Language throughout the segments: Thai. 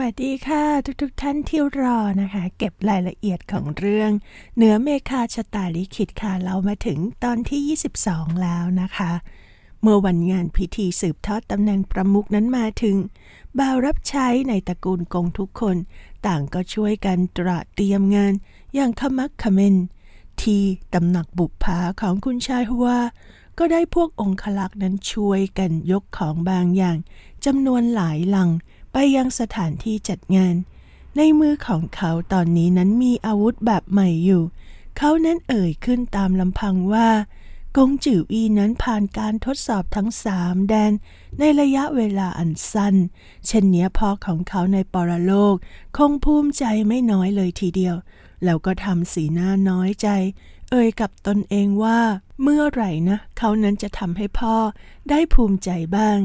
วัสดีค่ะ ทุกๆทท่านที่รอนะคะ เก็บรายละเอียดของเรื่องเหนือเมฆาชะตาลิขิตค่ะ เรามาถึงตอนที่ 22 แล้วนะคะ เมื่อวันงานพิธีสืบทอดตำแหน่งประมุขนั้นมาถึง บ่าวรับใช้ในตระกูลกงทุกคน ต่างก็ช่วยกันตระเตรียมงานอย่างขมักขม้นที่ตำหนักบุปผาของคุณชายฮัวก็ได้พวกองคลักษ์นั้นช่วยกันยกของบางอย่างจำนวนหลายลัง ไปยังสถานที่จัดงาน ในมือของเขาตอนนี้นั้นมีอาวุธแบบใหม่อยู่ เขานั้นเอ่ยขึ้นตามลำพังว่ากงจืออีนั้นผ่านการทดสอบทั้งสามแดน ในระยะเวลาอันสั้น เช่นเนี้ยพ่อของเขาในปรโลก คงภูมิใจไม่น้อยเลยทีเดียว แล้วก็ทำสีหน้าน้อยใจ เอ่ยกับตนเองว่า เมื่อไหร่นะ เขานั้นจะทำให้พ่อได้ภูมิใจบ้าง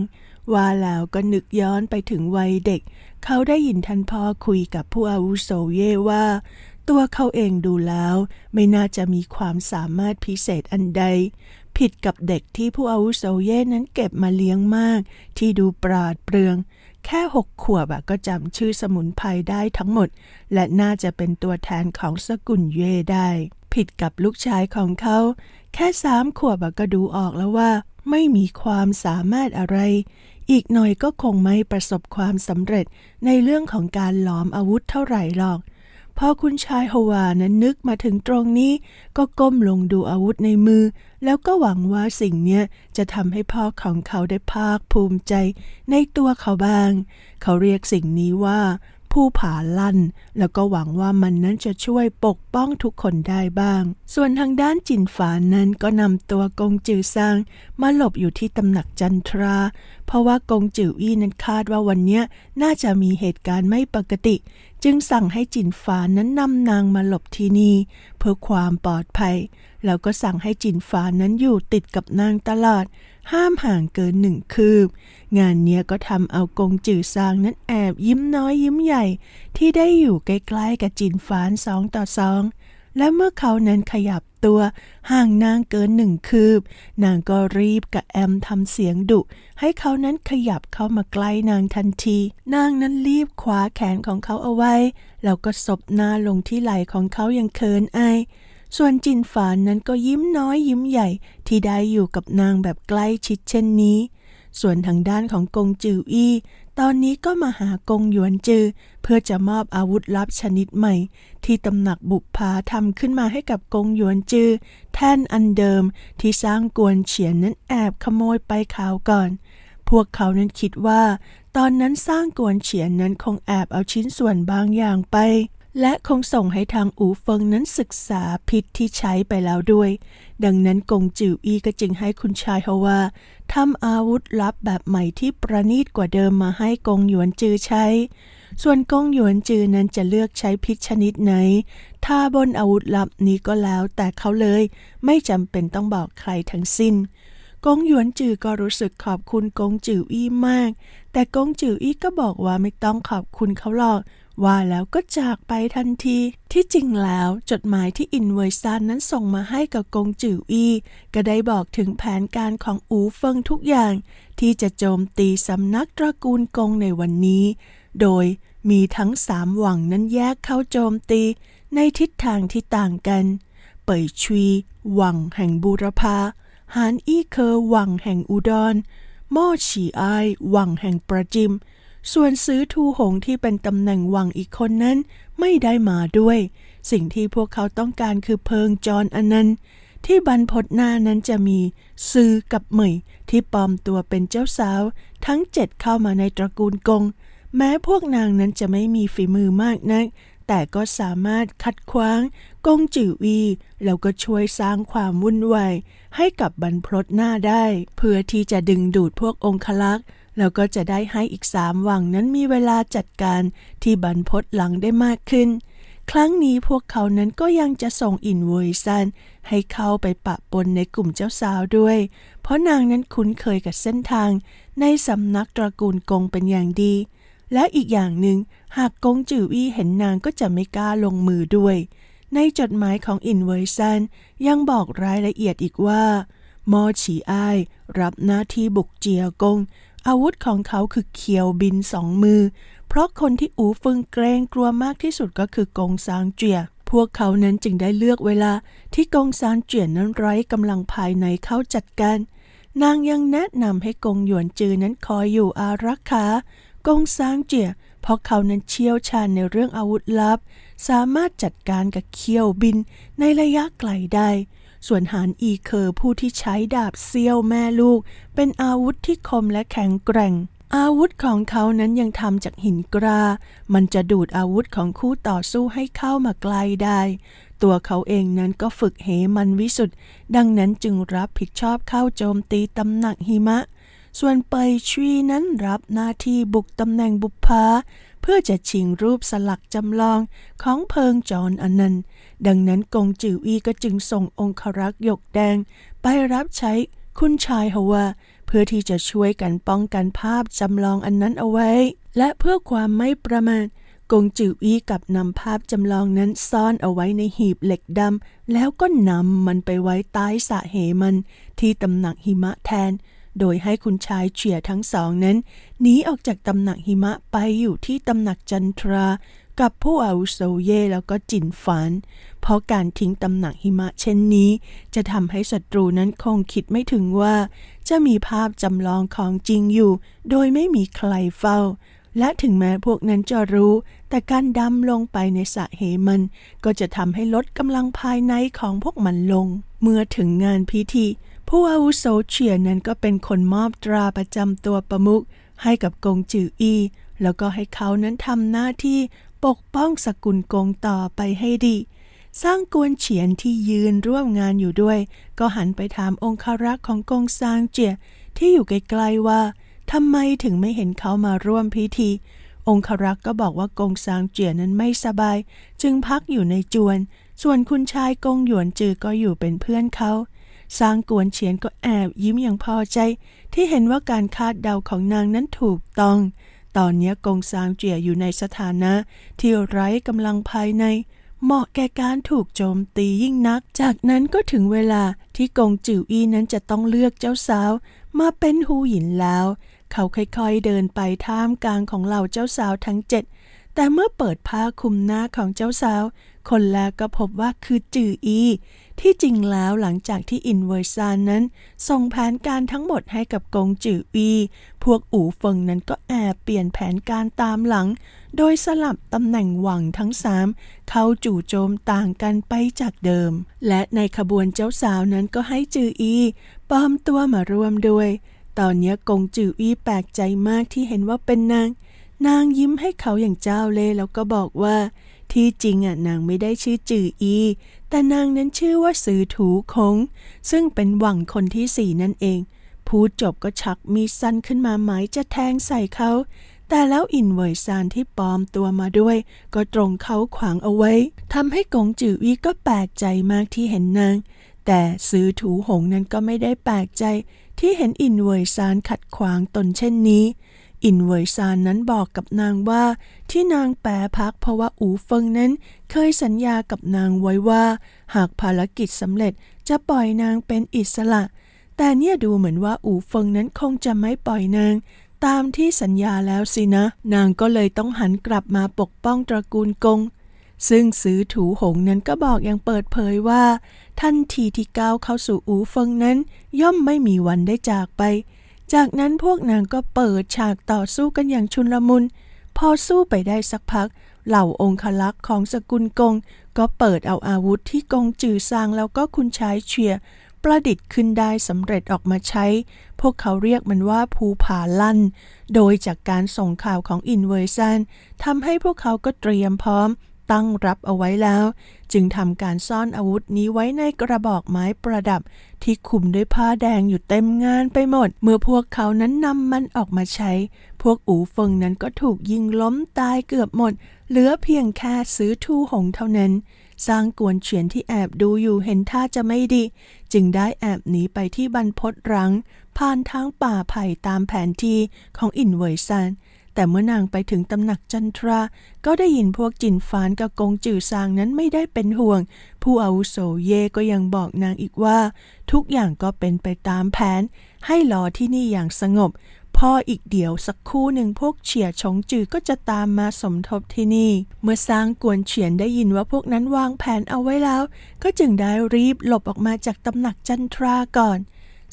ว่าแล้วก็นึกย้อนไปถึงวัยเด็ก เขาได้ยินท่านพ่อคุยกับผู้อาวุโสเย่ว่า ตัวเขาเองดูแล้ว ไม่น่าจะมีความสามารถพิเศษอันใด ผิดกับเด็กที่ผู้อาวุโสเย่นั้นเก็บมาเลี้ยงมาก ที่ดูปราดเปรื่อง แค่หกขวบก็จำชื่อสมุนไพรได้ทั้งหมด และน่าจะเป็นตัวแทนของสกุลเย่ได้ ผิดกับลูกชายของเขา แค่สามขวบก็ดูออกแล้วว่าไม่มีความสามารถอะไร อีกหน่อยก็คงไม่ประสบความสำเร็จในเรื่องของการหลอมอาวุธเท่าไหร่หรอกพอคุณชายฮวานั้นนึกมาถึงตรงนี้ ก็ก้มลงดูอาวุธในมือ แล้วก็หวังว่าสิ่งเนี้จะทำให้พ่อของเขาได้ภาคภูมิใจในตัวเขาบ้าง เขาเรียกสิ่งนี้ว่า ผู้ผาลั่น แล้วก็หวังว่ามันนั้นจะช่วยปกป้องทุกคนได้บ้าง ส่วนทางด้านจินฝานนั้นก็นำตัวกงจือซางมาหลบอยู่ที่ตำหนักจันทรา เพราะว่ากงจืออี้นั้นคาดว่าวันนี้น่าจะมีเหตุการณ์ไม่ปกติ จึงสั่งให้จินฝานนั้นนำนางมาหลบที่นี่เพื่อความปลอดภัย แล้วก็สั่งให้จินฝานนั้นอยู่ติดกับนางตลอด ห้ามห่างเกินหนึ่งคืบ งานเนี้ยก็ทำเอากงจือซางนั้นแอบยิ้มน้อยยิ้มใหญ่ ที่ได้อยู่ใกล้ๆกับจินฝานสองต่อสองและเมื่อเขานั้นขยับตัวห่างนางเกินหนึ่งคืบ นางก็รีบกับแอมทำเสียงดุ ให้เขานั้นขยับเข้ามาใกล้นางทันที นางนั้นรีบคว้าแขนของเขาเอาไว้ แล้วก็ศบหน้าลงที่ไหล่ของเขาอย่างเคินอาย ส่วนจินฝานนั้นก็ยิ้มน้อยยิ้มใหญ่ที่ได้อยู่กับนางแบบใกล้ชิดเช่นนี้ ส่วนทางด้านของกงจืออี้ตอนนี้ก็มาหากงหยวนจือ เพื่อจะมอบอาวุธลับชนิดใหม่ ที่ตำหนักบุปผาทำขึ้นมาให้กับกงหยวนจือ แท่นอันเดิมที่สร้างกวนเฉียนนั้นแอบขโมยไปข่าวก่อน พวกเขานั้นคิดว่า ตอนนั้นสร้างกวนเฉียนนั้นคงแอบเอาชิ้นส่วนบางอย่างไป และคงส่งให้ทางอูเฟิงนั้นศึกษาพิษที่ใช้ไปแล้วด้วย ดังนั้นกงจิวอีก็จึงให้คุณชายฮาวาทำอาวุธลับแบบใหม่ที่ประณีตกว่าเดิมมาให้กงหยวนจือใช้ ส่วนกงหยวนจือนั้นจะเลือกใช้พิษชนิดไหน ถ้าบนอาวุธลับนี้ก็แล้วแต่เขาเลย ไม่จำเป็นต้องบอกใครทั้งสิ้นกงหยวนจือก็รู้สึกขอบคุณกงจืออี้มาก แต่กงจืออี้ก็บอกว่าไม่ต้องขอบคุณเขาหรอก ว่าแล้วก็จากไปทันที ที่จริงแล้วจดหมายที่อินเวอร์ซานนั้นส่งมาให้กับกงจืออี้ก็ได้บอกถึงแผนการของอูเฟิงทุกอย่าง ที่จะโจมตีสำนักตระกูลกงในวันนี้ โดยมีทั้งสามหวังนั้นแยกเข้าโจมตีในทิศทางที่ต่างกัน เป่ยชวีหวังแห่งบูรพาหานอี้เคอหวังแห่งอุดรม่อฉีอายหวังแห่งประจิม ส่วนซื้อทูหงที่เป็นตำแหน่งวังอีกคนนั้น ไม่ได้มาด้วย สิ่งที่พวกเขาต้องการคือเพิงจรอนันต์ที่บรรพตหน้านั้นจะมีซือกับเหมยที่ปลอมตัวเป็นเจ้าสาว ทั้งเจ็ดเข้ามาในตระกูลกง แม้พวกนางนั้นจะไม่มีฝีมือมากนัก แต่ก็สามารถคัดขวางกงจือวีแล้วก็ช่วยสร้างความวุ่นวายให้กับบรรพตหน้าได้ เพื่อที่จะดึงดูดพวกองคลักษ์ แล้วก็จะได้ให้อีกสามวังนั้นมีเวลาจัดการที่บรรพตหลังได้มากขึ้น ครั้งนี้พวกเขานั้นก็ยังจะส่งอินเวอร์ซันให้เข้าไปปะปนในกลุ่มเจ้าสาวด้วย เพราะนางนั้นคุ้นเคยกับเส้นทาง ในสำนักตระกูลกงเป็นอย่างดี และอีกอย่างหนึ่งหากกงจือวี่เห็นนางก็จะไม่กล้าลงมือด้วย ในจดหมายของอินเวอร์ซันยังบอกรายละเอียดอีกว่ามอฉีอ้ายรับหน้าที่บุกเจียกง อาวุธของเขาคือเขียวบินสองมือ เพราะคนที่อูฟึงเกรงกลัวมากที่สุดก็คือกงซางเจีย พวกเขานั้นจึงได้เลือกเวลาที่กงซางเจียนั้นไร้กำลังภายในเข้าจัดการ นางยังแนะนำให้กงหยวนจือนั้นคอยอยู่อารักขากงซางเจียเพราะเขานั้นเชี่ยวชาญในเรื่องอาวุธลับ สามารถจัดการกับเขี้ยวบินในระยะไกลได้ ส่วนหานอีเคอร์ผู้ที่ใช้ดาบเซียวแม่ลูก เป็นอาวุธที่คมและแข็งแกร่ง อาวุธของเขานั้นยังทำจากหินกรา มันจะดูดอาวุธของคู่ต่อสู้ให้เข้ามาใกลได้ ตัวเขาเองนั้นก็ฝึกเหมันวิสุทธ์ดังนั้นจึงรับผิดชอบเข้าโจมตีตำหนักหิมะ ส่วนเปยชีนั้นรับหน้าที่บุกตำแหน่งบุพภาเพื่อจะชิงรูปสลักจำลองของเพิงจอนอนันต์ ดังนั้นกงจิวอีก็จึงส่งองครักษ์หยกแดง ไปรับใช้คุณชายฮวาเพื่อที่จะช่วยกันป้องกันภาพจำลองอันนั้นเอาไว้ และเพื่อความไม่ประมาทกงจิวอีกับนำภาพจำลองนั้นซ่อนเอาไว้ในหีบเหล็กดำแล้วก็นำมันไปไว้ใต้สะเหมัน ที่ตำหนักหิมะแทน โดยให้คุณชายเฉียทั้งสองนั้นหนีออกจากตำหนักหิมะไปอยู่ที่ตำหนักจันทรา กับผู้อาวุโสเย่แล้วก็จินฝานเพราะการทิ้งตำหนักหิมะเช่นนี้ จะทำให้ศัตรูนั้นคงคิดไม่ถึงว่า จะมีภาพจำลองของจริงอยู่ โดยไม่มีใครเฝ้า และถึงแม้พวกนั้นจะรู้ แต่การดำลงไปในสระเหมัน ก็จะทำให้ลดกำลังภายในของพวกมันลง เมื่อถึงงานพิธี ผู้อาวุโสเฉียนั้นก็เป็นคนมอบตราประจำตัวประมุขให้กับกงจืออีแล้วก็ให้เขานั้นทำหน้าที่ ปกป้องสกุลกงต่อไปให้ดี สร้างกวนเฉียนที่ยืนร่วมงานอยู่ด้วย ก็หันไปถามองคารักษ์ของกงซางเจียที่อยู่ไกลๆว่าทำไมถึงไม่เห็นเขามาร่วมพิธี องคารักษ์ก็บอกว่ากงซางเจียนั้นไม่สบาย จึงพักอยู่ในจวน ส่วนคุณชายกงหยวนจือก็อยู่เป็นเพื่อนเขาสร้างกวนเฉียนก็แอบยิ้มอย่างพอใจ ที่เห็นว่าการคาดเดาของนางนั้นถูกต้อง ตอนนี้กงซางเจียอยู่ในสถานะที่ไร้กำลังภายใน เหมาะแก่การถูกโจมตียิ่งนัก จากนั้นก็ถึงเวลาที่กงจิ๋วอี้นั้นจะต้องเลือกเจ้าสาว มาเป็นฮูหยินแล้ว เขาค่อยๆเดินไปท่ามกลางของเหล่าเจ้าสาวทั้งเจ็ดแต่เมื่อเปิดผ้าคลุมหน้าของเจ้าสาว คนแรกก็พบว่าคือจืออี ที่จริงแล้วหลังจากที่อินเวอร์ซานนั้น ส่งแผนการทั้งหมดให้กับกงจืออีพวกอู่เฟิงนั้นก็แอบเปลี่ยนแผนการตามหลัง โดยสลับตำแหน่งหวังทั้งสามเข้าจู่โจมต่างกันไปจากเดิม และในขบวนเจ้าสาวนั้นก็ให้จืออีปลอมตัวมาร่วมด้วย ตอนนี้กงจืออีแปลกใจมากที่เห็นว่าเป็นนาง นางยิ้มให้เขาอย่างเจ้าเล่แล้วก็บอกว่า ที่จริงอะนางไม่ได้ชื่อจืออี แต่นางนั้นชื่อว่าสือถูคง ซึ่งเป็นหวังคนที่สี่นั่นเอง พูดจบก็ชักมีสั้นขึ้นมาหมายจะแทงใส่เขา แต่แล้วอินเวยซานที่ปลอมตัวมาด้วย ก็ตรงเขาขวางเอาไว้ทำให้กงจือวีก็แปลกใจมากที่เห็นนาง แต่ซื้อถูหงนั้นก็ไม่ได้แปลกใจ ที่เห็นอินเวยซานขัดขวางตนเช่นนี้ อินเวยซานนั้นบอกกับนางว่า ที่นางแปรพักเพราะว่าอูเฟิงนั้น เคยสัญญากับนางไว้ว่า หากภารกิจสำเร็จจะปล่อยนางเป็นอิสระ แต่เนี่ยดูเหมือนว่าอูเฟิงนั้นคงจะไม่ปล่อยนาง ตามที่สัญญาแล้วสินะ นางก็เลยต้องหันกลับมาปกป้องตระกูลกงซึ่งซื้อถูหงนั้นก็บอกอย่างเปิดเผยว่า ทันทีที่ก้าวเข้าสู่อูเฟิงนั้น ย่อมไม่มีวันได้จากไป จากนั้นพวกนางก็เปิดฉากต่อสู้กันอย่างชุนลมุน พอสู้ไปได้สักพัก เหล่าองคลักษ์ของสกุลกง ก็เปิดเอาอาวุธที่กงจือซางแล้วก็คุณชายเชียประดิษฐ์ขึ้นได้สำเร็จออกมาใช้ พวกเขาเรียกมันว่าภูผาลั่น โดยจากการส่งข่าวของอินเวอร์ซันทำให้พวกเขาก็เตรียมพร้อม ตั้งรับเอาไว้แล้ว จึงทำการซ่อนอาวุธนี้ไว้ในกระบอกไม้ประดับ ที่คุมด้วยผ้าแดงอยู่เต็มงานไปหมด เมื่อพวกเขานั้นนำมันออกมาใช้ พวกอูเฟิงนั้นก็ถูกยิงล้มตายเกือบหมด เหลือเพียงแค่ซื้อทูหงเท่านั้นสร้างกวนเฉียนที่แอบดูอยู่เห็นท่าจะไม่ดี จึงได้แอบหนีไปที่บรรพตรังผ่านทางป่าไผ่ตามแผนที่ของอินเวยซาน แต่เมื่อนางไปถึงตำหนักจันทรา ก็ได้ยินพวกจินฟานกับกงจือซางนั้นไม่ได้เป็นห่วง ผู้อาวุโสเย่ก็ยังบอกนางอีกว่า ทุกอย่างก็เป็นไปตามแผน ให้รอที่นี่อย่างสงบ พออีกเดี๋ยวสักครู่หนึ่งพวกเฉียชงจือก็จะตามมาสมทบที่นี่ เมื่อสร้างกวนเฉียนได้ยินว่าพวกนั้นวางแผนเอาไว้แล้ว ก็จึงได้รีบหลบออกมาจากตำหนักจันทราก่อน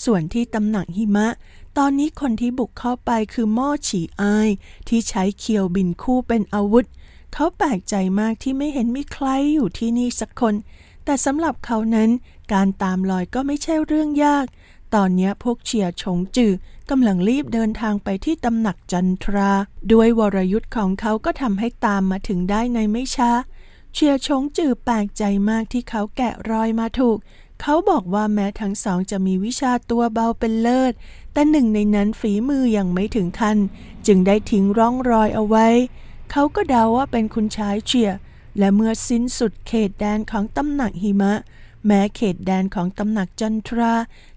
ส่วนที่ตำหนักหิมะ ตอนนี้คนที่บุกเข้าไปคือหม้อฉีอาย ที่ใช้เคียวบินคู่เป็นอาวุธ เขาแปลกใจมากที่ไม่เห็นมีใครอยู่ที่นี่สักคน แต่สำหรับเขานั้น การตามรอยก็ไม่ใช่เรื่องยาก ตอนนี้พวกเฉียชงจือกำลังรีบเดินทางไปที่ตำหนักจันทรา ด้วยวรยุทธ์ของเขาก็ทำให้ตามมาถึงได้ในไม่ช้าเชียชงจือแปลกใจมากที่เขาแกะรอยมาถูก เขาบอกว่าแม้ทั้งสองจะมีวิชาตัวเบาเป็นเลิศ แต่หนึ่งในนั้นฝีมือยังไม่ถึงขั้น จึงได้ทิ้งร่องรอยเอาไว้ เขาก็เดาว่าเป็นคุณชายเชียและเมื่อสิ้นสุดเขตแดนของตำหนักหิมะ แม้เขตแดนของตำหนักจันทรา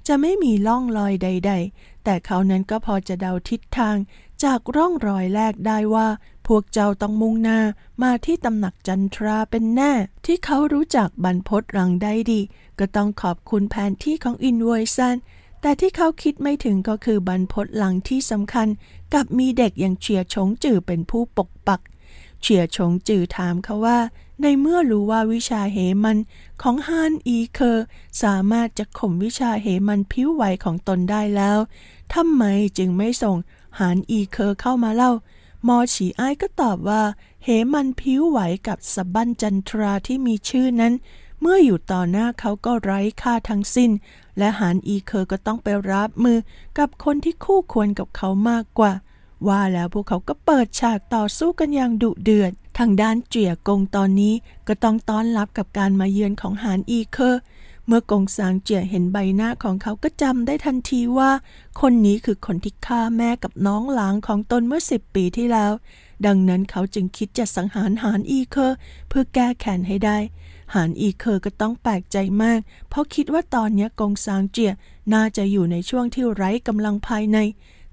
จะไม่มีร่องรอยใด ๆ แต่เขานั้นก็พอจะเดาทิศทาง จากร่องรอยแรกได้ว่า พวกเจ้าต้องมุ่งหน้ามาที่ตำหนักจันทราเป็นแน่ ที่เขารู้จักบรรพตรังได้ดี ก็ต้องขอบคุณแผนที่ของอินเวอร์ซันแต่ที่เขาคิดไม่ถึงก็คือบรรพตหลังที่สำคัญ กับมีเด็กอย่างเฉียชงจือเป็นผู้ปกปัก เฉียชงจือถามเขาว่า ในเมื่อรู้ว่าวิชาเหมันของฮานอีเคอร์สามารถจะข่มวิชาเหมันผิวไหวของตนได้แล้วทำไมจึงไม่ส่งฮานอีเคอร์เข้ามาเล่ามอฉีอ้ายก็ตอบว่า เหมันผิวไหวกับสะบั้นจันทราที่มีชื่อนั้น เมื่ออยู่ต่อหน้าเขาก็ไร้ค่าทั้งสิ้น และหานอีเคอร์ก็ต้องไปรับมือกับคนที่คู่ควรกับเขามากกว่า ว่าแล้วพวกเขาก็เปิดฉากต่อสู้กันอย่างดุเดือด ทางด้านเจียกงตอนนี้ก็ต้องต้อนรับกับการมาเยือนของหานอีเคอร์เมื่อกงสางเจียเห็นใบหน้าของเขาก็จำได้ทันทีว่า คนนี้คือคนที่ฆ่าแม่กับน้องหลางของตนเมื่อสิบปีที่แล้ว ดังนั้นเขาจึงคิดจะสังหารหานอีเคอร์เพื่อแก้แค้นให้ได้ หานอีเคอร์ก็ต้องแปลกใจมาก เพราะคิดว่าตอนนี้กงซางเจียน่าจะอยู่ในช่วงที่ไร้กำลังภายใน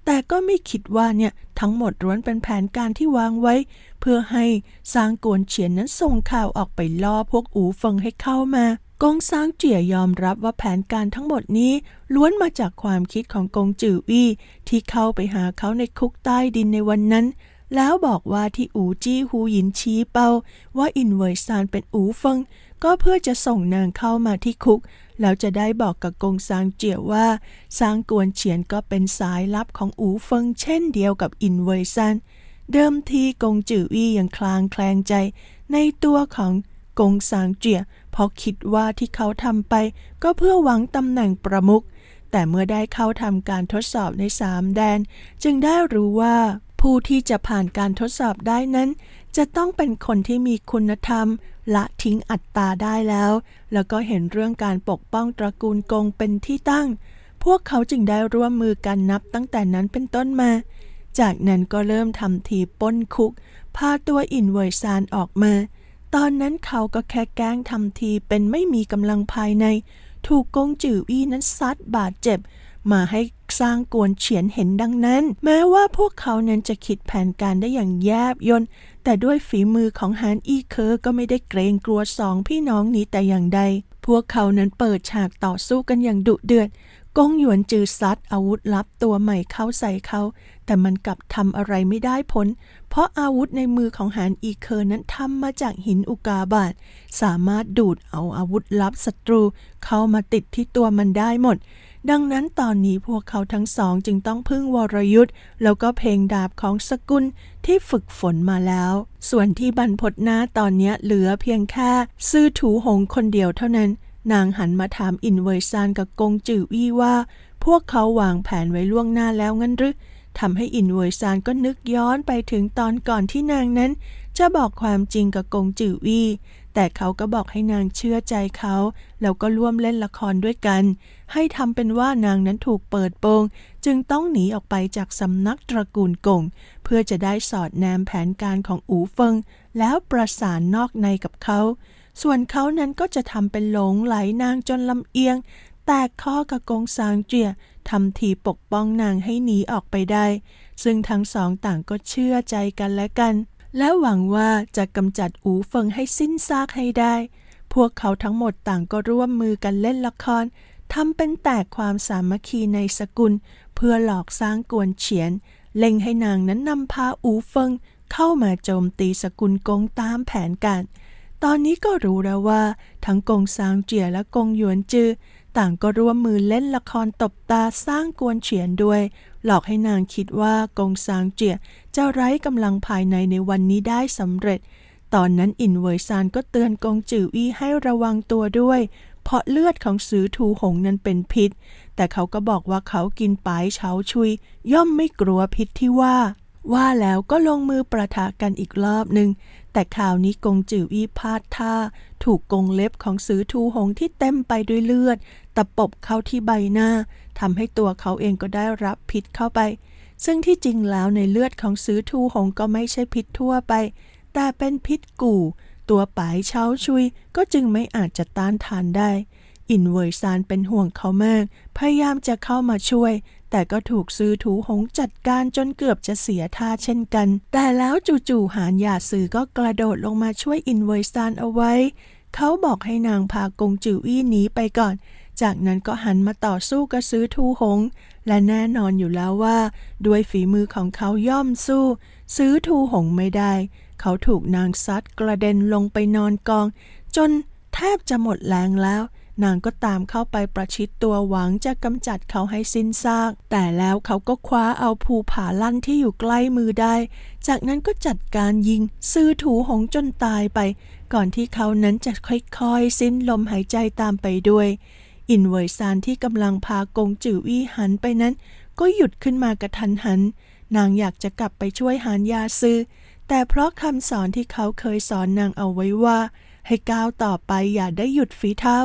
แต่ก็ไม่คิดว่าเนี่ยทั้งหมดล้วนเป็นแผนการที่วางไว้ เพื่อให้ซางกวนเฉียนนั้นส่งข่าวออกไปล่อพวกอูเฟิงให้เข้ามากงซางเจียยอมรับว่าแผนการทั้งหมดนี้ล้วนมาจากความคิดของกงจือวี่ที่เข้าไปหาเขาในคุกใต้ดินในวันนั้น แล้วบอกว่าที่อูจี้ฮูหยินชี้เป้าว่าอินเวยซานเป็นอูเฟิงก็เพื่อจะส่งนางเข้ามาที่คุก แล้วจะได้บอกกับกงซางเจียวว่าซางกวนเฉียนก็เป็นสายลับของอูเฟิงเช่นเดียวกับอินเวยซันเดิมทีกงจือวี่ยังคลางแคลงใจ ในตัวของกงซางเจียเพราะคิดว่าที่เขาทำไป ก็เพื่อหวังตำแหน่งประมุขแต่เมื่อได้เข้าทำการทดสอบในสามแดน จึงได้รู้ว่า ผู้ที่จะผ่านการทดสอบได้นั้น จะต้องเป็นคนที่มีคุณธรรม ละทิ้งอัตตาได้แล้ว แล้วก็เห็นเรื่องการปกป้องตระกูลกงเป็นที่ตั้ง พวกเขาจึงได้ร่วมมือกันนับตั้งแต่นั้นเป็นต้นมา จากนั้นก็เริ่มทำทีป้นคุก พาตัวอินเวยซานออกมา ตอนนั้นเขาก็แค่แกล้งทำทีเป็นไม่มีกำลังภายใน ถูกกงจืออี้นั้นซัดบาดเจ็บ มาให้สร้างกวนเฉียนเห็นดังนั้น แม้ว่าพวกเขานั้นจะคิดแผนการได้อย่างแยบยลแต่ด้วยฝีมือของฮานอีเคอร์ก็ไม่ได้เกรงกลัวสองพี่น้องนี้แต่อย่างใด พวกเขานั้นเปิดฉากต่อสู้กันอย่างดุเดือดกงหยวนจือซัดอาวุธลับตัวใหม่เข้าใส่เขา แต่มันกลับทำอะไรไม่ได้ผล เพราะอาวุธในมือของหานอีเคอร์นั้นทำมาจากหินอุกาบาตสามารถดูดเอาอาวุธลับศัตรู เข้ามาติดที่ตัวมันได้หมด ดังนั้นตอนนี้พวกเขาทั้งสองจึงต้องพึ่งวรยุทธ์แล้วก็เพลงดาบของสกุลที่ฝึกฝนมาแล้ว ส่วนที่บรรพตหน้าตอนนี้เหลือเพียงแค่ซื่อถูหงคนเดียวเท่านั้น นางหันมาถามอินเวอร์ซานกับกงจืออี้ว่า พวกเขาวางแผนไว้ล่วงหน้าแล้วงั้นหรือทำให้อินเวอร์ซานก็นึกย้อนไปถึงตอนก่อนที่นางนั้น จะบอกความจริงกับกงจืออี้ แต่เขาก็บอกให้นางเชื่อใจเขาแล้วก็ร่วมเล่นละครด้วยกัน ให้ทำเป็นว่านางนั้นถูกเปิดโปง จึงต้องหนีออกไปจากสำนักตระกูลกงเพื่อจะได้สอดแนมแผนการของอูเฟิง แล้วประสานนอกในกับเขา ส่วนเขานั้นก็จะทำเป็นหลงไหลนางจนลำเอียง แตกข้อกับกงซางเจียทำทีปกป้องนางให้หนีออกไปได้ ซึ่งทั้งสองต่างก็เชื่อใจกันและกัน และหวังว่าจะกำจัดอูเฟิงให้สิ้นซากให้ได้ พวกเขาทั้งหมดต่างก็ร่วมมือกันเล่นละครทำเป็นแตกความสามัคคีในสกุล เพื่อหลอกสร้างกวนเฉียน เล็งให้นางนั้นนำพาอูเฟิงเข้ามาโจมตีสกุลกงตามแผนการ ตอนนี้ก็รู้แล้วว่า ทั้งกงซางเจียและกงหยวนจือ ต่างก็ร่วมมือเล่นละครตบตาสร้างกวนเฉียนด้วย หลอกให้นางคิดว่ากงซางเจียจะไร้กำลังภายในในวันนี้ได้สำเร็จ ตอนนั้นอินเวยซานก็เตือนกงจืออี้ให้ระวังตัวด้วย เพราะเลือดของสือทูหงนั้นเป็นพิษ แต่เขาก็บอกว่าเขากินปายเฉาชุย ย่อมไม่กลัวพิษที่ว่า ว่าแล้วก็ลงมือประทะกันอีกรอบหนึ่ง แต่คราวนี้กงจืออี้พลาดท่า ถูกกงเล็บของสือทูหงที่เต็มไปด้วยเลือด ตะปบเข้าที่ใบหน้าทำให้ตัวเขาเองก็ได้รับพิษเข้าไป ซึ่งที่จริงแล้วในเลือดของสือทูหงก็ไม่ใช่พิษทั่วไป แต่เป็นพิษกู่ ตัวปายเช้าชุยก็จึงไม่อาจจะต้านทานได้ อินเวยซานเป็นห่วงเขามาก พยายามจะเข้ามาช่วย แต่ก็ถูกซื้อถูหงจัดการจนเกือบจะเสียท่าเช่นกัน แต่แล้วจู่ๆหานหยาซือก็กระโดดลงมาช่วยอินเวยซานเอาไว้ เขาบอกให้นางพากงจิวอี้หนีไปก่อน จากนั้นก็หันมาต่อสู้กับซื้อทูหง และแน่นอนอยู่แล้วว่า ด้วยฝีมือของเขาย่อมสู้ ซื้อทูหงไม่ได้ เขาถูกนางซัดกระเด็นลงไปนอนกอง จนแทบจะหมดแรงแล้ว นางก็ตามเข้าไปประชิดตัวหวังจะกำจัดเขาให้สิ้นซาก แต่แล้วเขาก็คว้าเอาภูผาลั่นที่อยู่ใกล้มือได้ จากนั้นก็จัดการยิง ซื้อถูหงจนตายไป ก่อนที่เขานั้นจะค่อยๆ สิ้นลมหายใจตามไปด้วย อินเวยซานที่กำลังพากงจือวี่หันไปนั้น ก็หยุดขึ้นมากระทันหัน นางอยากจะกลับไปช่วยหานยาซื้อแต่เพราะคำสอนที่เขาเคยสอนนางเอาไว้ว่า ให้ก้าวต่อไปอย่าได้หยุดฝีเท้า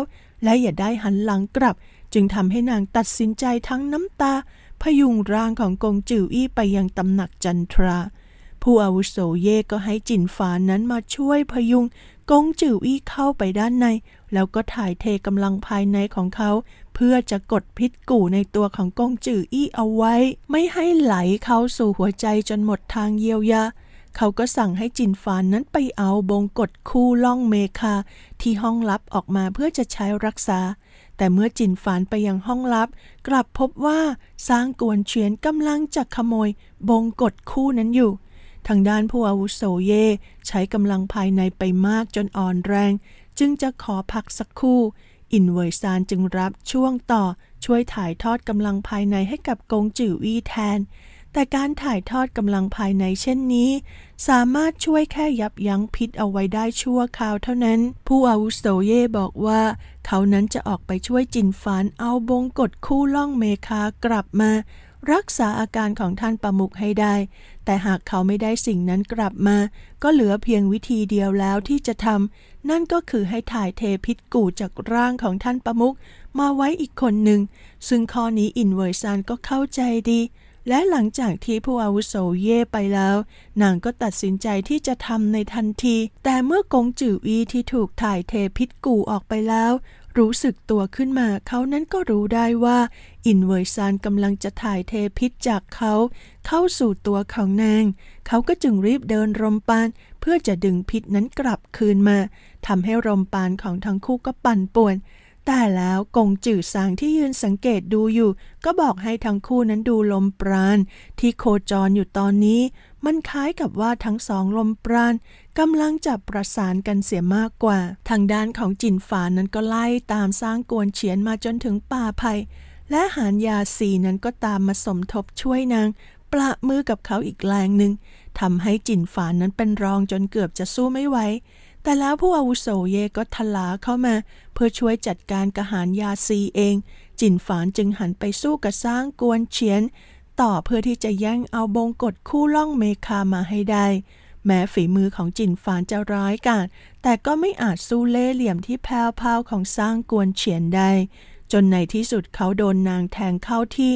และอย่าได้หันหลังกลับ จึงทำให้นางตัดสินใจทั้งน้ำตา พยุงร่างของกงจืออี้ไปยังตำหนักจันทรา ผู้อาวุโสเย่ก็ให้จินฟานั้นมาช่วยพยุงกงจืออี้เข้าไปด้านใน แล้วก็ถ่ายเทกำลังภายในของเขา เพื่อจะกดพิษกู่ในตัวของกงจืออี้เอาไว้ ไม่ให้ไหลเข้าสู่หัวใจจนหมดทางเยียวยา เขาก็สั่งให้จินฟานนั้นไปเอาบงกฎคู่ล่องเมคาที่ห้องลับออกมาเพื่อจะใช้รักษา แต่เมื่อจินฟานไปยังห้องลับ กลับพบว่าสร้างกวนเฉียนกำลังจะขโมยบงกฎคู่นั้นอยู่ ทางด้านผู้อาวุโสเย ใช้กำลังภายในไปมากจนอ่อนแรง จึงจะขอพักสักครู่ อินเวยซานจึงรับช่วงต่อช่วยถ่ายทอดกำลังภายในให้กับกงจือวีแทน แต่การถ่ายทอดกำลังภายในเช่นนี้ สามารถช่วยแค่ยับยั้งพิษเอาไว้ได้ชั่วคราวเท่านั้น ผู้อาวุโสเย่บอกว่า เขานั้นจะออกไปช่วยจินฟานเอาบงกฎคู่ล่องเมคากลับมา รักษาอาการของท่านประมุขให้ได้ แต่หากเขาไม่ได้สิ่งนั้นกลับมา ก็เหลือเพียงวิธีเดียวแล้วที่จะทำนั่นก็คือให้ถ่ายเทพิษกูจากร่างของท่านประมุขมาไว้อีกคนหนึ่งซึ่งข้อนี้อินเวอร์ซานก็เข้าใจดี และหลังจากที่ผู้อาวุโสเย่ไปแล้ว นางก็ตัดสินใจที่จะทำในทันที แต่เมื่อกงจืออีที่ถูกถ่ายเทพิษกูออกไปแล้ว รู้สึกตัวขึ้นมาเขานั้นก็รู้ได้ว่าอินเวอร์ซานกำลังจะถ่ายเทพิษจากเขา เข้าสู่ตัวของนาง เขาก็จึงรีบเดินรมปาน เพื่อจะดึงพิษนั้นกลับคืนมาทำให้รมปานของทั้งคู่ก็ปั่นป่วน แต่แล้วกงจื่อสางที่ยืนสังเกตดูอยู่ ก็บอกให้ทั้งคู่นั้นดูลมปราณที่โคจรอยู่ตอนนี้ มันคล้ายกับว่าทั้งสองลมปราณกำลังจะประสานกันเสียมากกว่า ทางด้านของจินฝานนั้นก็ไล่ตามสร้างกวนเฉียนมาจนถึงป่าไผ่และหานยาสีนั้นก็ตามมาสมทบช่วยนาง ประมือกับเขาอีกแรงหนึ่งทำให้จินฝานนั้นเป็นรองจนเกือบจะสู้ไม่ไหว แต่แล้วผู้อาวุโสเย่ก็ทลาเข้ามา เพื่อช่วยจัดการกระหารยาซีเอง จินฝานจึงหันไปสู้กับสร้างกวนเฉียน ต่อเพื่อที่จะแย่งเอาบงกฎคู่ล่องเมคามาให้ได้ แม้ฝีมือของจินฝานจะร้ายกาจแต่ก็ไม่อาจสู้เล่เหลี่ยมที่แผ่วพาวของสร้างกวนเฉียนได้ จนในที่สุดเขาโดนนางแทงเข้าที่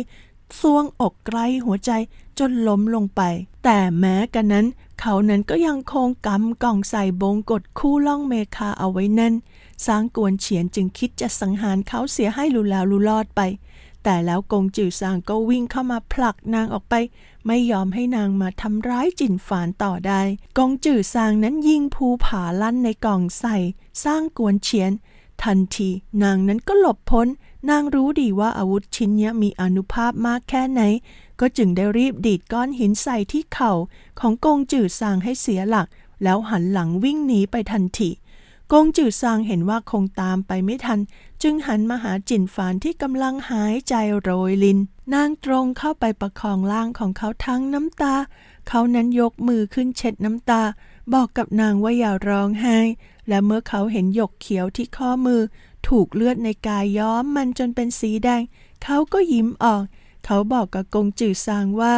ซ่วงอกใกล้หัวใจ จนล้มลงไป แต่แม้กันนั้น เขานั้นก็ยังคงกำกล่องใส่บงกฎคู่ล่องเมคาเอาไว้แน่น สร้างกวนเฉียนจึงคิดจะสังหารเขาเสียให้รู้แล้วรู้รอดไป แต่แล้วกงจือซางก็วิ่งเข้ามาผลักนางออกไป ไม่ยอมให้นางมาทำร้ายจินฝานต่อได้ กงจือซางนั้นยิงภูผาลั่นในกล่องใส่ สร้างกวนเฉียนทันทีนางนั้นก็หลบพ้น นางรู้ดีว่าอาวุธชิ้นนี้มีอนุภาพมากแค่ไหน ก็จึงได้รีบดีดก้อนหินใส่ที่เข่าของกงจือซางให้เสียหลัก แล้วหันหลังวิ่งหนีไปทันทีกงจือซางเห็นว่าคงตามไปไม่ทัน จึงหันมาหาจินฟานที่กำลังหายใจโรยลิน นางตรงเข้าไปประคองร่างของเขาทั้งน้ำตา เขานั้นยกมือขึ้นเช็ดน้ำตา บอกกับนางว่าอย่าร้องไห้ และเมื่อเขาเห็นหยกเขียวที่ข้อมือ ถูกเลือดในกายย้อมมันจนเป็นสีแดง เขาก็ยิ้มออก เขาบอกกับกงจือซางว่า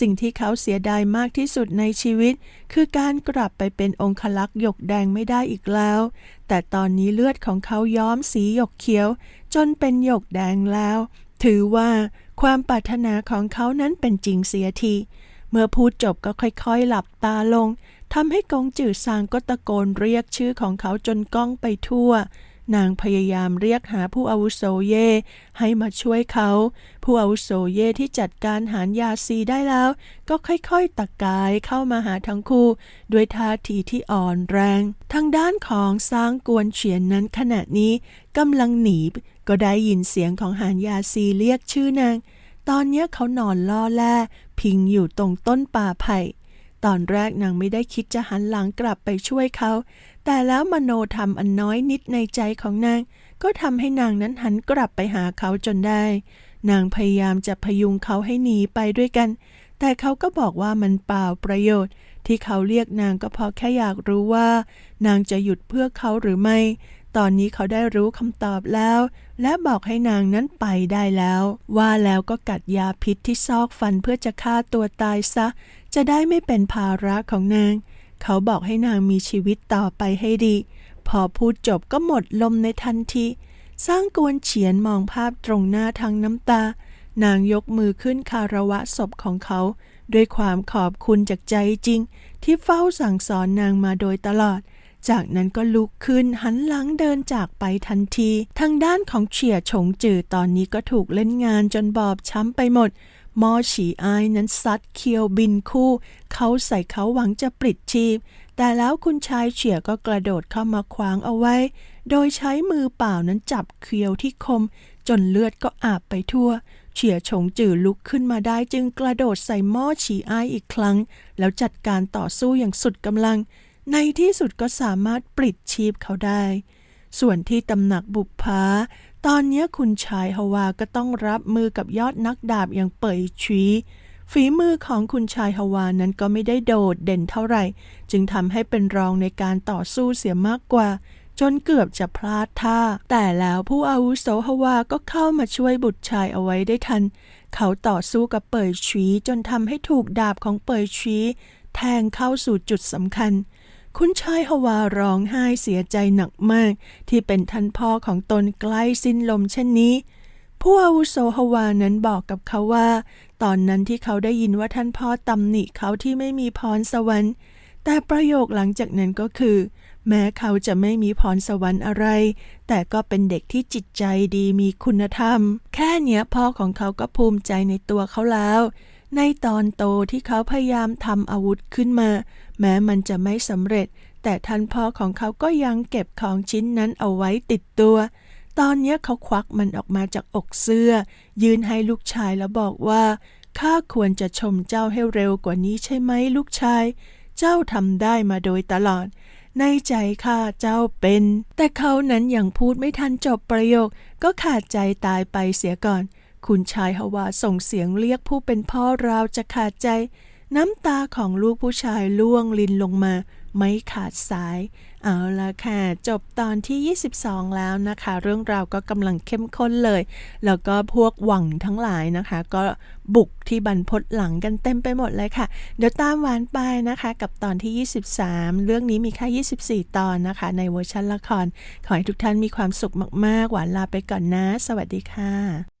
สิ่งที่เขาเสียดายมากที่สุดในชีวิต คือการกลับไปเป็นองคลักษ์หยกแดงไม่ได้อีกแล้ว แต่ตอนนี้เลือดของเขาย้อมสีหยกเขียว จนเป็นหยกแดงแล้ว ถือว่าความปรารถนาของเขานั้นเป็นจริงเสียที เมื่อพูดจบก็ค่อยๆ หลับตาลงทำให้กงจือซางก็ตะโกนเรียกชื่อของเขาจนก้องไปทั่ว นางพยายามเรียกหาผู้อาวุโสเย่ให้มาช่วยเขา ผู้อาวุโสเย่ที่จัดการหารยาซีได้แล้ว ก็ค่อยๆตะกกายเข้ามาหาทั้งคู่ ด้วยท่าทีที่อ่อนแรง ทางด้านของซางกวนเฉียนนั้นขณะนี้กำลังหนีก็ได้ยินเสียงของหารยาซีเรียกชื่อนาง ตอนนี้เขานอนล่อแล่พิงอยู่ตรงต้นป่าไผ่ตอนแรกนางไม่ได้คิดจะหันหลังกลับไปช่วยเขา แต่แล้วมโนธรรมอันน้อยนิดในใจของนาง ก็ทำให้นางนั้นหันกลับไปหาเขาจนได้ นางพยายามจะพยุงเขาให้หนีไปด้วยกัน แต่เขาก็บอกว่ามันเปล่าประโยชน์ ที่เขาเรียกนางก็เพราะแค่อยากรู้ว่า นางจะหยุดเพื่อเขาหรือไม่ ตอนนี้เขาได้รู้คำตอบแล้ว และบอกให้นางนั้นไปได้แล้ว ว่าแล้วก็กัดยาพิษที่ซอกฟันเพื่อจะฆ่าตัวตายซะ จะได้ไม่เป็นภาระของนาง เขาบอกให้นางมีชีวิตต่อไปให้ดี พอพูดจบก็หมดลมในทันที สร้างกวนเฉียนมองภาพตรงหน้าทางน้ำตา นางยกมือขึ้นคารวะศพของเขา ด้วยความขอบคุณจากใจจริง ที่เฝ้าสั่งสอนนางมาโดยตลอด จากนั้นก็ลุกขึ้นหันหลังเดินจากไปทันที ทางด้านของเฉียฉงจือตอนนี้ก็ถูกเล่นงานจนบอบช้ำไปหมด มอฉีอายนั้นซัดเคียวบินคู่ เขาใส่เขาหวังจะปลิดชีพ แต่แล้วคุณชายเฉียก็กระโดดเข้ามาขวางเอาไว้ โดยใช้มือเปล่านั้นจับเคียวที่คม จนเลือดก็อาบไปทั่ว เฉียฉงจือลุกขึ้นมาได้จึงกระโดดใส่หม้อฉีอายอีกครั้ง แล้วจัดการต่อสู้อย่างสุดกำลัง ในที่สุดก็สามารถปลิดชีพเขาได้ส่วนที่ตำหนักบุปผา ตอนนี้คุณชายฮาวาก็ต้องรับมือกับยอดนักดาบอย่างเป่ยชี ฝีมือของคุณชายฮาวานั้นก็ไม่ได้โดดเด่นเท่าไหร่ จึงทำให้เป็นรองในการต่อสู้เสียมากกว่า จนเกือบจะพลาดท่า แต่แล้วผู้อาวุโสฮาวาก็เข้ามาช่วยบุตรชายเอาไว้ได้ทัน เขาต่อสู้กับเป่ยชีจนทำให้ถูกดาบของเป่ยชีแทงเข้าสู่จุดสำคัญ คุณชายฮวาร้องไห้เสียใจหนักมาก ที่เป็นท่านพ่อของตนใกล้สิ้นลมเช่นนี้ ผู้อาวุโสฮวานั้นบอกกับเขาว่า ตอนนั้นที่เขาได้ยินว่าท่านพ่อตำหนิเขาที่ไม่มีพรสวรรค์ แต่ประโยคหลังจากนั้นก็คือ แม้เขาจะไม่มีพรสวรรค์อะไร แต่ก็เป็นเด็กที่จิตใจดีมีคุณธรรม แค่เนี้ยพ่อของเขาก็ภูมิใจในตัวเขาแล้วในตอนโตที่เขาพยายามทำอาวุธขึ้นมา แม้มันจะไม่สำเร็จ แต่ท่านพ่อของเขาก็ยังเก็บของชิ้นนั้นเอาไว้ติดตัว ตอนนี้เขาควักมันออกมาจากอกเสื้อ ยืนให้ลูกชายแล้วบอกว่าข้าควรจะชมเจ้าให้เร็วกว่านี้ใช่ไหมลูกชาย เจ้าทำได้มาโดยตลอด ในใจข้าเจ้าเป็น แต่เขานั้นยังพูดไม่ทันจบประโยค ก็ขาดใจตายไปเสียก่อน คุณชายฮาวาส่งเสียงเรียกผู้เป็นพ่อราวจะขาดใจ น้ำตาของลูกผู้ชายล่วงลินลงมา ไม่ขาดสาย เอาละค่ะ จบตอนที่ 22 แล้วนะคะ เรื่องราวก็กำลังเข้มข้นเลย แล้วก็พวกหวังทั้งหลายนะคะ ก็บุกที่บรรพตหลังกันเต็มไปหมดเลยค่ะ เดี๋ยวตามหวานไปนะคะ กับตอนที่ 23 เรื่องนี้มีแค่ 24 ตอนนะคะ ในเวอร์ชันละคร ขอให้ทุกท่านมีความสุขมากๆ หวานลาไปก่อนนะ สวัสดีค่ะ